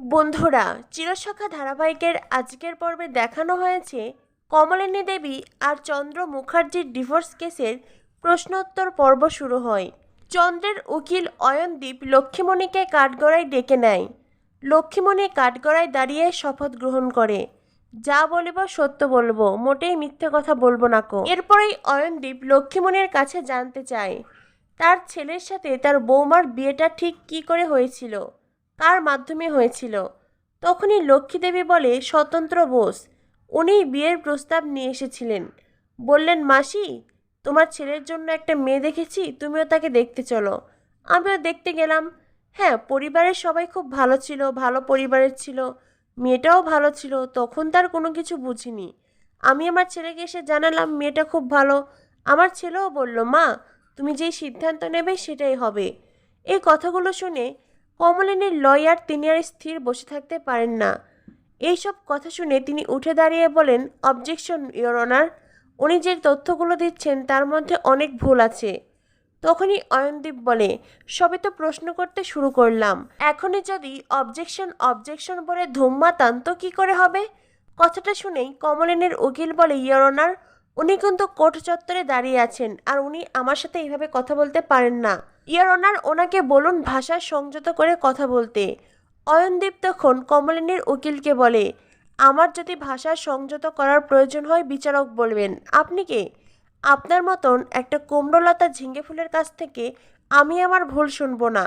বন্ধুরা, চিরসখা ধারাবাহিকের আজকের পর্বে দেখানো হয়েছে কমলিনী দেবী আর চন্দ্র মুখার্জির ডিভোর্স কেসের প্রশ্নোত্তর পর্ব শুরু হয়। চন্দ্রের উকিল অয়নদীপ লক্ষ্মীমণিকে কাঠগড়ায় ডেকে নেয়। লক্ষ্মীমণি কাঠগড়ায় দাঁড়িয়ে শপথ গ্রহণ করে। যা বলিব সত্য বলব, মোটেই মিথ্যে কথা বলব না কো। এরপরেই অয়নদীপ লক্ষ্মীমণির কাছে জানতে চায়, তার ছেলের সাথে তার বৌমার বিয়েটা ঠিক কী করে হয়েছিল? কার মাধ্যমে হয়েছিল। তখনই লক্ষ্মীদেবী বলে, স্বতন্ত্র বোস। উনি বিয়ের প্রস্তাব নিয়ে এসেছিলেন। বললেন, মাসি, তোমার ছেলের জন্য একটা মেয়ে দেখেছি, তুমিও তাকে দেখতে চলো। আমিও দেখতে গেলাম। হ্যাঁ পরিবারের সবাই খুব ভালো ছিল, ভালো পরিবারের ছিল, মেয়েটাও ভালো ছিল, তখন তার কোনো কিছু বুঝিনি। আমি আমার ছেলেকে এসে জানালাম, মেয়েটা খুব ভালো। আমার ছেলেও বলল, মা, তুমি যেই সিদ্ধান্ত নেবে সেটাই হবে। এই কথাগুলো শুনে কমলিনীর লয়ার তিনি আর স্থির বসে থাকতে পারেন না। এইসব কথা শুনে তিনি উঠে দাঁড়িয়ে বলেন অবজেকশন ইওর অনার উনি যে তথ্যগুলো দিচ্ছেন তার মধ্যে অনেক ভুল আছে তখনই অয়নদীপ বলে, সবে তো প্রশ্ন করতে শুরু করলাম। এখনই যদি অবজেকশন অবজেকশন বলে ধুম্মাতান, তো কী করে হবে কথাটা শুনেই কমলিনীর উকিল বলে ইয়র অনার উনি কিন্তু কোর্ট চত্বরে দাঁড়িয়ে আছেন, আর উনি আমার সাথে এইভাবে কথা বলতে পারেন না। ইয়ার অনার ওনাকে বলুন ভাষা সংযত করে কথা বলতে। অয়নদীপ তখন কমলিনীর উকিলকে বলে, আমার যদি ভাষা সংযত করার প্রয়োজন হয়, বিচারক বলবেন। আপনি কে? আপনার মতন একটা কুমড়োলতা ঝিঙ্গে ফুলের কাছ থেকে আমি আমার ভুল শুনব না।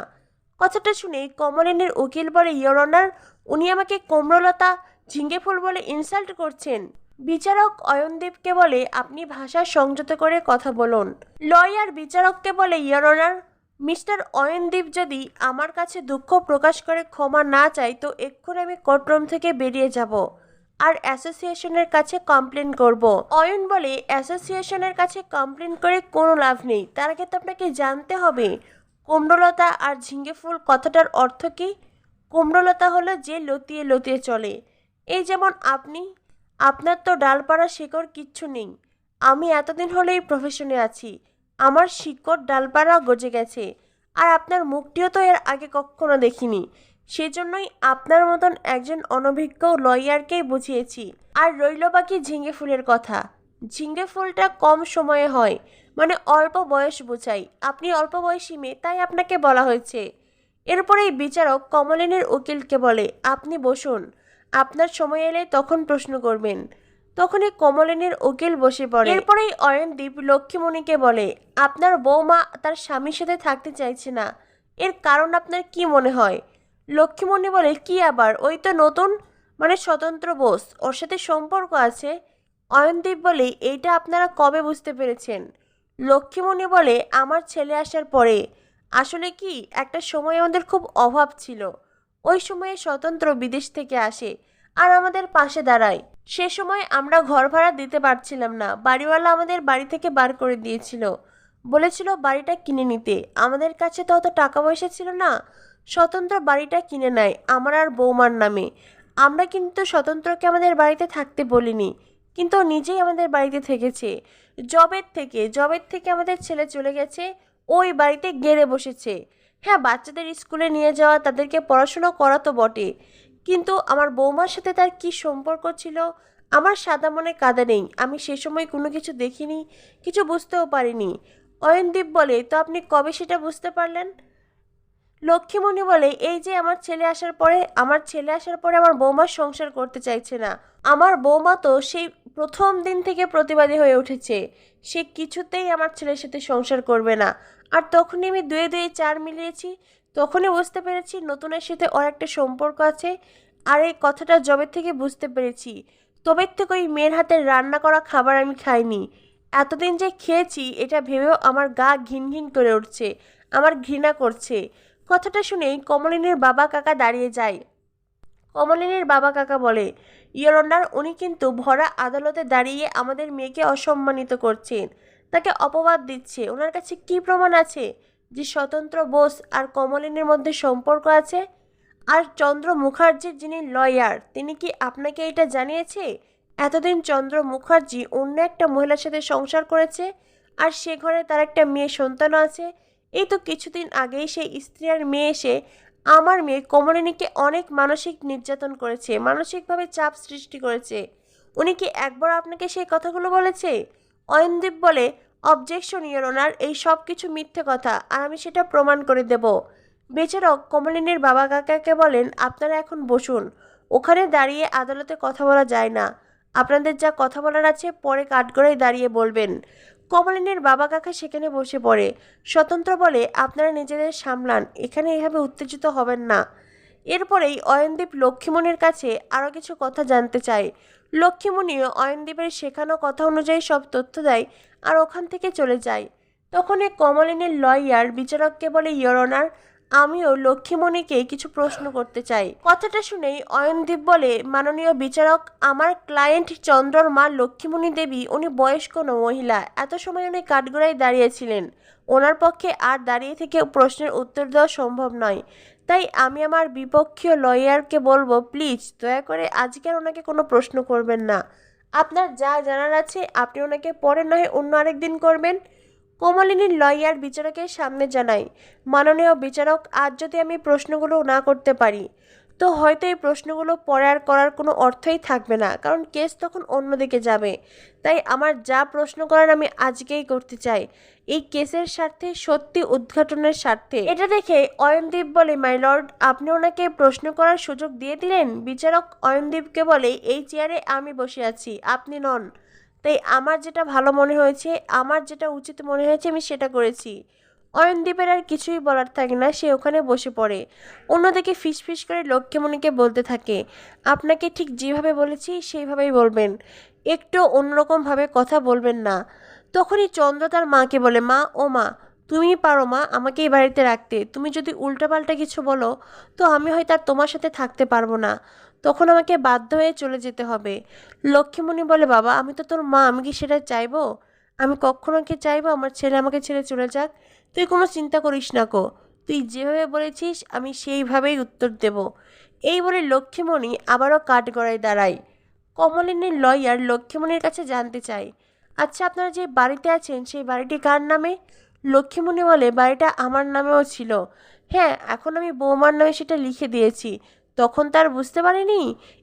কথাটা শুনে কমলিনীর উকিল বলে, ইয়র অনার উনি আমাকে কুমড়োলতা ঝিঙ্গে ফুল বলে ইনসাল্ট করছেন। বিচারক অয়নদীপকে বলে, আপনি ভাষা সংযত করে কথা বলুন। লয়ার বিচারককে বলে, ইয়র অনার, মিস্টার অয়নদীপ যদি আমার কাছে দুঃখ প্রকাশ করে ক্ষমা না চাই তো এক্ষুনি আমি কোর্টরুম থেকে বেরিয়ে যাব আর অ্যাসোসিয়েশনের কাছে কমপ্লেন করব। অয়ন বলে, অ্যাসোসিয়েশনের কাছে কমপ্লেন করে কোনো লাভ নেই। তার আগে তো আপনাকে জানতে হবে, কুমড়োলতা আর ঝিঙ্গে ফুল কথাটার অর্থ কী? কুমড়োলতা হলো যে লতিয়ে লতিয়ে চলে। এই যেমন আপনি আপনার তো ডালপাড়া শিকড় কিচ্ছু নেই। আমি এতদিন হলো এই প্রফেশনে আছি। আমার শিকড় ডালপাড়া গজে গেছে। আর আপনার মুখটিও তো এর আগে কখনো দেখিনি। সেজন্যই আপনার মতন একজন অনভিজ্ঞ লয়ারকেই বুঝিয়েছি। আর রইল বাকি ঝিঙ্গে ফুলের কথা। ঝিঙ্গে ফুলটা কম সময়ে হয়। মানে অল্প বয়স বোঝাই আপনি অল্প বয়সী মেয়ে, তাই আপনাকে বলা হয়েছে। এরপরে এই বিচারক কমলিনীর উকিলকে বলে, আপনি বসুন। আপনার সময় এলে তখন প্রশ্ন করবেন। তখনই কমলেনের উকিল বসে পড়ে। এরপরেই অয়নদীপ লক্ষ্মীমণিকে বলে, আপনার বৌমা তার স্বামীর সাথে থাকতে চাইছে না। এর কারণ আপনার কি মনে হয়? লক্ষ্মীমণি বলে, কি আবার? ওই তো নতুন মানে স্বতন্ত্র বোস। ওর সাথে সম্পর্ক আছে। অয়নদীপ বলে, এইটা আপনারা কবে বুঝতে পেরেছেন? লক্ষ্মীমণি বলে, আমার ছেলে আসার পরে। আসলে কি? একটা সময় আমাদের খুব অভাব ছিল। ওই সময়ে স্বতন্ত্র বিদেশ থেকে আসে আর আমাদের পাশে দাঁড়ায়। সে সময় আমরা ঘর ভাড়া দিতে পারছিলাম না। বাড়িওয়ালা আমাদের বাড়ি থেকে বার করে দিয়েছিল। বলেছিল, বাড়িটা কিনে নিতে। আমাদের কাছে তো অত টাকা পয়সা ছিল না। স্বতন্ত্র বাড়িটা কিনে নেয় আমার আর বৌমার নামে। আমরা কিন্তু স্বতন্ত্রকে আমাদের বাড়িতে থাকতে বলিনি, কিন্তু নিজেই আমাদের বাড়িতে থেকেছে। জবের থেকে জবের থেকে আমাদের ছেলে চলে গেছে। ওই বাড়িতে গেড়ে বসেছে। হ্যাঁ বাচ্চাদের স্কুলে নিয়ে যাওয়া, তাদেরকে পড়াশুনো করা তো বটে কিন্তু আমার বৌমার সাথে তার কি সম্পর্ক ছিল, আমার সাদা মনে কাদা নেই। আমি সে সময় কোনো কিছু দেখিনি, কিছু বুঝতেও পারিনি। অয়নদীপ বলে, তো আপনি কবে সেটা বুঝতে পারলেন? লক্ষ্মীমণি বলে, এই যে আমার ছেলে আসার পরে, আমার ছেলে আসার পরে আমার বৌমা সংসার করতে চাইছে না। আমার বৌমা তো সেই প্রথম দিন থেকে প্রতিবাদী হয়ে উঠেছে। সে কিছুতেই আমার ছেলের সাথে সংসার করবে না। আর তখনই আমি দুয়ে দুয়ে চার মিলিয়েছি। তখনই বুঝতে পেরেছি নতুনের সাথে ওর একটা সম্পর্ক আছে আর এই কথাটা জবের থেকে বুঝতে পেরেছি। তবের থেকে ওই মেয়ের হাতের রান্না করা খাবার আমি খাইনি। এতদিন যে খেয়েছি, এটা ভেবেও আমার গা ঘিন ঘিন করে উঠছে, আমার ঘৃণা করছে। কথাটা শুনেই কমলিনীর বাবা কাকা দাঁড়িয়ে যায়। কমলিনীর বাবা কাকা বলে, ইয়র উনি কিন্তু ভরা আদালতে দাঁড়িয়ে আমাদের মেয়েকে অসম্মানিত করছেন। তাকে অপবাদ দিচ্ছে। ওনার কাছে কি প্রমাণ আছে যে স্বতন্ত্র বোস আর কমলিনীর মধ্যে সম্পর্ক আছে? আর চন্দ্র মুখার্জির যিনি লয়ার, তিনি কি আপনাকে এটা জানিয়েছে? এতদিন চন্দ্র মুখার্জি অন্য একটা মহিলার সাথে সংসার করেছে আর সে ঘরে তার একটা মেয়ে সন্তান আছে। এই তো কিছুদিন আগেই সেই স্ত্রী আর মেয়ে এসে আমার মেয়ে কমলিনীকে অনেক মানসিক নির্যাতন করেছে, মানসিকভাবে চাপ সৃষ্টি করেছে। উনি কি একবার আপনাকে সেই কথাগুলো বলেছে? অয়নদীপ বলে অবজেকশন ইয়োর ওনার এই সব কিছু মিথ্যে কথা, আর আমি সেটা প্রমাণ করে দেব। বেচারক কমলিনীর বাবা কাকাকে বলেন, আপনারা এখন বসুন, ওখানে দাঁড়িয়ে আদালতে কথা বলা যায় না। আপনাদের যা কথা বলার আছে, পরে কাঠগড়ায় দাঁড়িয়ে বলবেন। কমলিনীর বাবা কাকা সেখানে বসে পড়ে। স্বতন্ত্র বলে, আপনারা নিজেদের সামলান, এখানে এভাবে উত্তেজিত হবেন না। এরপরেই অয়নদীপ লক্ষ্মীমণির কাছে আরও কিছু কথা জানতে চায়। লক্ষ্মীমণিও অয়নদীপের শেখানো কথা অনুযায়ী সব তথ্য দেয় আর ওখান থেকে চলে যায়। তখন এই কমলিনীর লয়ার, বিচারককে বলে ইয়র অনার আমিও লক্ষ্মীমণিকে কিছু প্রশ্ন করতে চাই। কথাটা শুনেই অয়নদীপ বলে, মাননীয় বিচারক, আমার ক্লায়েন্ট চন্দ্রর মা লক্ষ্মীমণি দেবী, উনি বয়স্ক মহিলা। এত সময় উনি কাঠগড়ায় দাঁড়িয়েছিলেন ওনার পক্ষে আর দাঁড়িয়ে থেকে প্রশ্নের উত্তর দেওয়া সম্ভব নয়। তাই আমি আমার বিপক্ষীয় লয়ারকে বলব, প্লিজ, দয়া করে আজকে আর ওনাকে কোনো প্রশ্ন করবেন না। আপনার যা জানার আছে, আপনি ওনাকে পরে নয়, অন্য আরেকদিন করবেন। কোমলিনীর লয়ার বিচারকের সামনে জানাই, মাননীয় বিচারক, আজ যদি আমি প্রশ্নগুলো না করতে পারি তো হয়তো এই প্রশ্নগুলো পরে আর করার কোনো অর্থই থাকবে না, কারণ কেস তখন অন্যদিকে যাবে। তাই আমার যা প্রশ্ন করার আমি আজকেই করতে চাই। এই কেসের স্বার্থে, সত্যি উদ্ঘাটনের স্বার্থে। এটা দেখে অয়নদীপ বলে মাই লর্ড আপনি ওনাকে প্রশ্ন করার সুযোগ দিয়ে দিলেন? বিচারক অয়নদীপকে বলে, এই চেয়ারে আমি বসে আছি, আপনি নন। তাই আমার যেটা ভালো মনে হয়েছে, আমার যেটা উচিত মনে হয়েছে, আমি সেটা করেছি। অয়নদীপের আর কিছুই বলার থাকে না, সে ওখানে বসে পড়ে। অন্যদিকে ফিসফিস করে লক্ষ্মীমণিকে বলতে থাকে, আপনাকে ঠিক যেভাবে বলেছি, সেইভাবেই বলবেন। একটু অন্যরকমভাবে কথা বলবেন না। তখনই চন্দ্র তার মাকে বলে, মা, ও মা তুমি পারো মা, আমাকে এই বাড়িতে রাখতে। তুমি যদি উল্টাপাল্টা কিছু বলো, তো আমি হয়তো আর তোমার সাথে থাকতে পারব না। তখন আমাকে বাধ্য হয়ে চলে যেতে হবে। লক্ষ্মীমণি বলে, বাবা, আমি তো তোর মা, আমি কি সেটা চাইব? আমি কখনো কি চাইব আমার ছেলে আমাকে ছেড়ে চলে যাক? তুই কোনো চিন্তা করিস না কো তুই যেভাবে বলেছিস, আমি সেইভাবেই উত্তর দেব। এই বলে লক্ষ্মীমণি আবারও কাঠগড়ায় দাঁড়ায়। কমলিনীর লয়ার লক্ষ্মীমণির কাছে জানতে চাই আচ্ছা আপনারা যে বাড়িতে আছেন, সেই বাড়িটি কার নামে? লক্ষ্মীমণি বলে, বাড়িটা আমার নামেও ছিল। হ্যাঁ এখন আমি বৌমার নামে সেটা লিখে দিয়েছি। তখন তার বুঝতে পারিনি।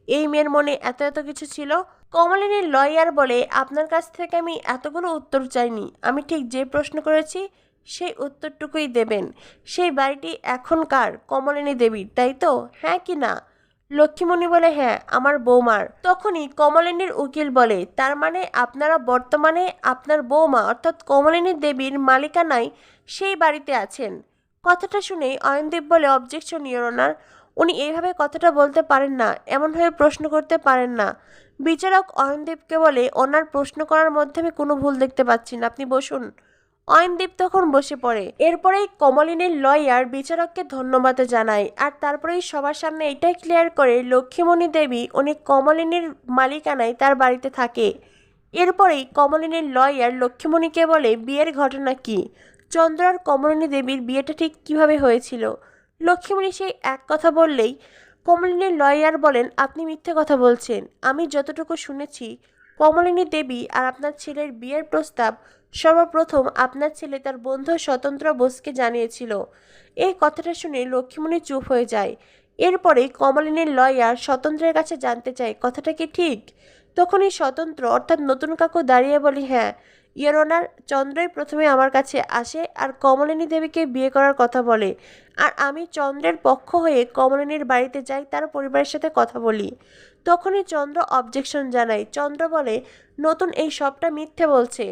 এই মেয়ের মনে এত এত কিছু ছিল। কমলিনীর লয়ার বলে, আপনার কাছ থেকে আমি এতগুলো উত্তর চাইনি। আমি ঠিক যে প্রশ্ন করেছি, সেই উত্তরটুকুই দেবেন। সেই বাড়িটি এখনকার কমলিনী দেবীর তাই তো? হ্যাঁ কি না? লক্ষ্মীমণি বলে হ্যাঁ আমার বৌমার। তখনই কমলিনীর উকিল বলে, তার মানে আপনারা বর্তমানে আপনার বৌমা, অর্থাৎ কমলিনী দেবীর মালিকানায় সেই বাড়িতে আছেন? কথাটা শুনেই অয়নদীপ বলে, অবজেকশন ইয়োরনার উনি এইভাবে কথাটা বলতে পারেন না, এমনভাবে প্রশ্ন করতে পারেন না। বিচারক অয়নদীপকে বলে, ওনার প্রশ্ন করার মধ্যে আমি কোনো ভুল দেখতে পাচ্ছি না, আপনি বসুন। অয়নদীপ তখন বসে পড়ে। এরপরেই কমলিনীর লয়ার বিচারককে ধন্যবাদ জানায়, আর তারপরেই সবার সামনে এটাই ক্লিয়ার করে, লক্ষ্মীমণি দেবী, উনি কমলিনীর মালিকানায় তার বাড়িতে থাকে। এরপরেই কমলিনীর লয়ার লক্ষ্মীমণিকে বলে, বিয়ের ঘটনা কি? চন্দ্র আর কমলিনী দেবীর বিয়েটা ঠিক কীভাবে হয়েছিল? লক্ষ্মীমণি সেই এক কথা বললেই কমলিনীর লয়ার বলেন, আপনি মিথ্যে কথা বলছেন। আমি যতটুকু শুনেছি, কমলিনী দেবী আর আপনার ছেলের বিয়ের প্রস্তাব সর্বপ্রথম আপনার ছেলে তার বন্ধু স্বতন্ত্র বোসকে জানিয়েছিল। এই কথাটা শুনে লক্ষ্মীমণি চুপ হয়ে যায়। এরপরে কমলিনীর লয়ার স্বতন্ত্রের কাছে জানতে চায়, কথাটা কি ঠিক? তখনই স্বতন্ত্র, অর্থাৎ নতুন কাকু দাঁড়িয়ে বলি হ্যাঁ ইয়ের ওনার চন্দ্রই প্রথমে আমার কাছে আসে আর কমলিনী দেবীকে বিয়ে করার কথা বলে। আর আমি চন্দ্রের পক্ষ হয়ে কমলিনীর বাড়িতে যাই, তার পরিবারের সাথে কথা বলি। তখনই চন্দ্র অবজেকশন জানায়। চন্দ্র বলে, নতুন এই সবটা মিথ্যে বলছে।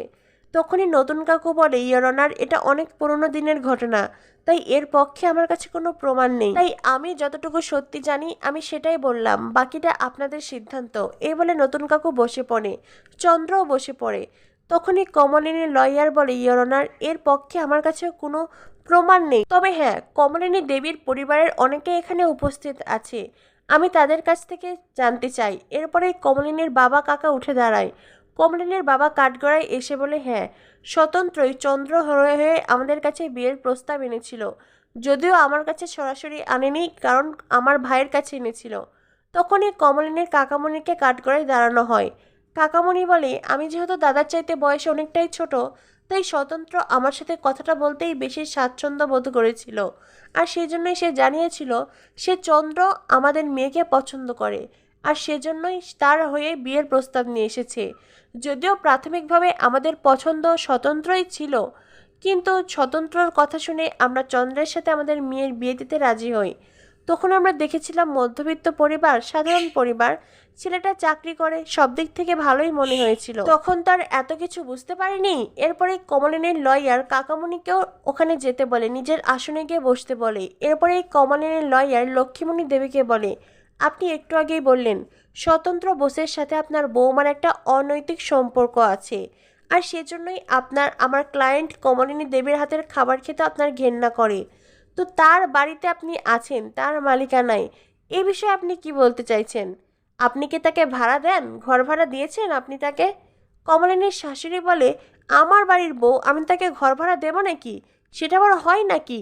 তখনই নতুন কাকু বলে ইয়র অনার এটা অনেক পুরনো দিনের ঘটনা। তাই এর পক্ষে আমার কাছে কোনো প্রমাণ নেই। তাই আমি যতটুকু সত্যি জানি, আমি সেটাই বললাম। বাকিটা আপনাদের সিদ্ধান্ত। এই বলে নতুন কাকু বসে পড়ে। চন্দ্রও বসে পড়ে। তখনই কমলিনী লয়ার বলে ইয়র অনার, এর পক্ষে আমার কাছে কোনো প্রমাণ নেই। তবে হ্যাঁ কমলিনী দেবীর পরিবারের অনেকে এখানে উপস্থিত আছে। আমি তাদের কাছ থেকে জানতে চাই। এরপরে কমলিনীর বাবা কাকা উঠে দাঁড়ায়। কমলিনীর বাবা কাঠগড়ায় এসে বলে হ্যাঁ স্বতন্ত্রই চন্দ্র হয়ে হয়ে আমাদের কাছে বিয়ের প্রস্তাব এনেছিল। যদিও আমার কাছে সরাসরি আনেনি, কারণ আমার ভাইয়ের কাছে এনেছিল। তখনই কমলিনীর কাকামণিকে কাঠগড়ায় দাঁড়ানো হয়। কাকামণি বলে, আমি যেহেতু দাদার চাইতে বয়সে অনেকটাই ছোট, তাই স্বতন্ত্র আমার সাথে কথাটা বলতেই বেশি স্বাচ্ছন্দ্য বোধ করেছিল। আর সেই জন্যই সে জানিয়েছিল, সে চন্দ্র আমাদের মেয়েকে পছন্দ করে, আর সেজন্যই তার হয়ে বিয়ের প্রস্তাব নিয়ে এসেছে। যদিও প্রাথমিকভাবে আমাদের পছন্দ স্বতন্ত্রই ছিল, কিন্তু স্বতন্ত্রর কথা শুনে আমরা চন্দ্রের সাথে আমাদের মেয়ের বিয়ে দিতে রাজি হই। তখন আমরা দেখেছিলাম মধ্যবিত্ত পরিবার, সাধারণ পরিবার, ছেলেটা চাকরি করে সব দিক থেকে ভালোই মনে হয়েছিল। তখন তার এত কিছু বুঝতে পারিনি। এরপরে কমলিনীর লয়ার কাকামণিকেও ওখানে যেতে বলে, নিজের আসনে গিয়ে বসতে বলে। এরপরে কমলিনীর লয়ার লক্ষ্মীমণি দেবীকে বলে, আপনি একটু আগেই বললেন, স্বতন্ত্র বোসের সাথে আপনার বৌমার একটা অনৈতিক সম্পর্ক আছে। আর সেজন্যই আপনার, আমার ক্লায়েন্ট কমলিনী দেবীর হাতের খাবার খেতে আপনার ঘেন্না করে। তো তার বাড়িতে আপনি আছেন, তার মালিকানায় এ বিষয়ে আপনি কি বলতে চাইছেন? আপনি কি তাকে ভাড়া দেন, ঘর ভাড়া দিয়েছেন আপনি তাকে? কমলিনীর শাশুড়ি বলে, আমার বাড়ির বউ, আমি তাকে ঘর ভাড়া দেবো নাকি? সেটা আবার হয় নাকি?